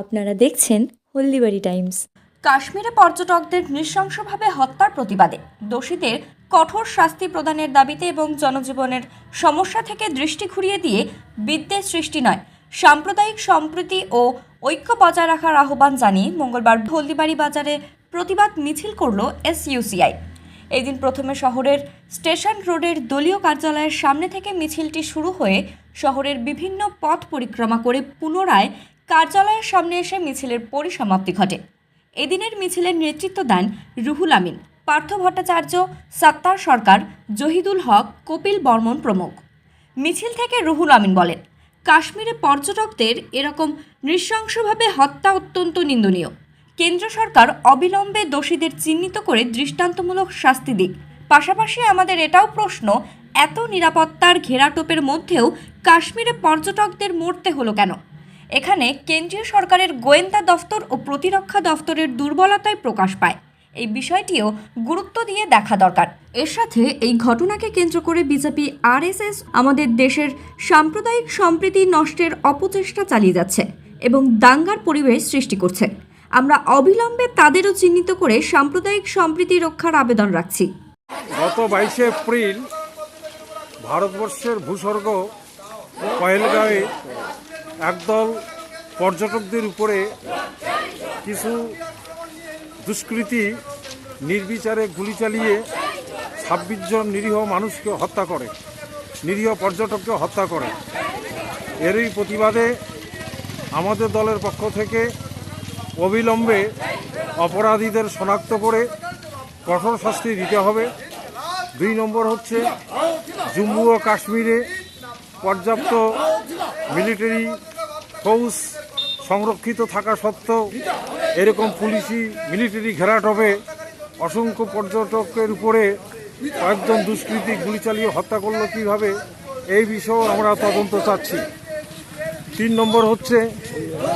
আপনারা দেখছেন হলদিবাড়ি টাইমস। কাশ্মীরে পর্যটকদের নৃশংসভাবে হত্যার প্রতিবাদে দোষীদের কঠোর শাস্তি প্রদানের দাবিতে এবং জনজীবনের সমস্যা থেকে দৃষ্টি ঘুরিয়ে দিয়ে বিদ্বেষ সৃষ্টি নয়। সাম্প্রদায়িক সম্প্রীতি ও ঐক্য বজায় রাখার আহ্বান জানিয়ে মঙ্গলবার হলদিবাড়ি বাজারে প্রতিবাদ মিছিল করল এসইউসিআই। এদিন প্রথমে শহরের স্টেশন রোডের দলীয় কার্যালয়ের সামনে থেকে মিছিলটি শুরু হয়ে শহরের বিভিন্ন পথ পরিক্রমা করে পুনরায় কার্যালয়ের সামনে এসে মিছিলের পরিসমাপ্তি ঘটে। এদিনের মিছিলের নেতৃত্ব দেন রুহুল আমিন, পার্থ ভট্টাচার্য, সাত্তার সরকার, জহিদুল হক, কপিল বর্মন প্রমুখ। মিছিল থেকে রুহুল আমিন বলেন, কাশ্মীরে পর্যটকদের এরকম নৃশংসভাবে হত্যা অত্যন্ত নিন্দনীয়। কেন্দ্র সরকার অবিলম্বে দোষীদের চিহ্নিত করে দৃষ্টান্তমূলক শাস্তি দিক। পাশাপাশি আমাদের এটাও প্রশ্ন, এত নিরাপত্তার ঘেরাটোপের মধ্যেও কাশ্মীরে পর্যটকদের মরতে হলো কেন? এখানে কেন্দ্রীয় সরকারের গোয়েন্দা দফতর ও প্রতিরক্ষা দফতরের দুর্বলতায় প্রকাশ পায়। এই বিষয়টিও গুরুত্ব দিয়ে দেখা দরকার। এর সাথে এই ঘটনাকে কেন্দ্র করে বিজেপি, আরএসএস আমাদের দেশের সাম্প্রদায়িক সম্প্রীতি নষ্টের অপচেষ্টা চালিয়ে যাচ্ছে এবং দাঙ্গার পরিবেশ সৃষ্টি করছে। আমরা অবিলম্বে তাদেরও চিহ্নিত করে সাম্প্রদায়িক সম্প্রীতি রক্ষার আবেদন রাখছি। গত বাইশে এপ্রিল ভারতবর্ষের ভূস্বর্গ একদল পর্যটকদের উপরে কিছু দুষ্কৃতী নির্বিচারে গুলি চালিয়ে ছাব্বিশ জন নিরীহ মানুষকে হত্যা করে, নিরীহ পর্যটককে হত্যা করে। এরই প্রতিবাদে আমাদের দলের পক্ষ থেকে অবিলম্বে অপরাধীদের শনাক্ত করে কঠোর শাস্তি দিতে হবে। দুই নম্বর হচ্ছে জম্মু ও কাশ্মীরে পর্যাপ্ত মিলিটারি ফৌজ সংরক্ষিত থাকা সত্ত্বেও এরকম পুলিশি মিলিটারি ঘেরাটবে অসংখ্য পর্যটকের উপরে কয়েকজন দুষ্কৃতী গুলি চালিয়ে হত্যা করল কীভাবে, এই বিষয়েও আমরা তদন্ত চাচ্ছি। তিন নম্বর হচ্ছে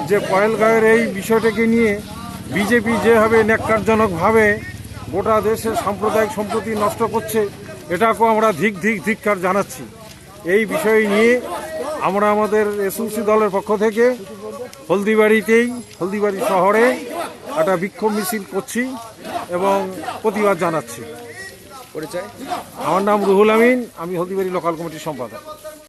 যে পয়েলগাঁয়ের এই বিষয়টাকে নিয়ে বিজেপি যেভাবে ন্যাক্কারজনকভাবে গোটা দেশের সাম্প্রদায়িক সম্পত্তি নষ্ট করছে, এটাকেও আমরা ধিক ধিক ধিক্কার জানাচ্ছি। এই বিষয় নিয়ে আমরা আমাদের এসএলসি দলের পক্ষ থেকে হলদিবাড়িতেই হলদিবাড়ি শহরে একটা বিক্ষোভ মিছিল করছি এবং প্রতিবাদ জানাচ্ছি। পরিচয়? আমার নাম রুহুল আমিন আমি হলদিবাড়ি লোকাল কমিটির সম্পাদক।